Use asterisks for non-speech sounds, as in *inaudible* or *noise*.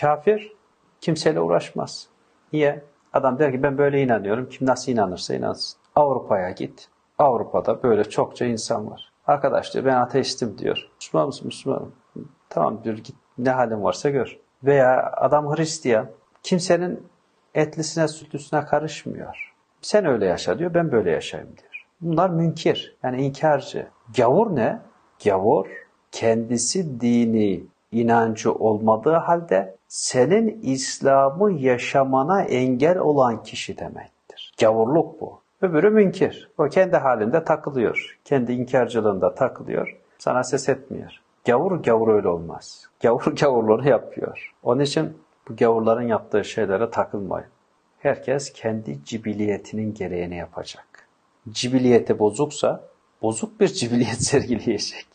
Kafir kimseyle uğraşmaz. Niye? Adam der ki ben böyle inanıyorum. Kim nasıl inanırsa inansın. Avrupa'ya git. Avrupa'da böyle çokça insan var. Arkadaş diyor ben ateistim diyor. Müslüman mısın? Müslümanım. Tamam diyor git ne halin varsa gör. Veya adam Hristiyan. Kimsenin etlisine sütlüsüne karışmıyor. Sen öyle yaşa diyor ben böyle yaşayayım diyor. Bunlar münkir yani inkarcı. Gavur ne? Gavur kendisi dini inancı olmadığı halde senin İslam'ı yaşamana engel olan kişi demektir. Gavurluk bu. Öbürü münkir. O kendi halinde takılıyor. Kendi inkarcılığında takılıyor. Sana ses etmiyor. Gavur gavur öyle olmaz. Gavur *laughs* gavurluğunu yapıyor. Onun için bu gavurların yaptığı şeylere takılmayın. Herkes kendi cibiliyetinin gereğini yapacak. Cibiliyeti bozuksa bozuk bir cibiliyet *laughs* sergileyecek.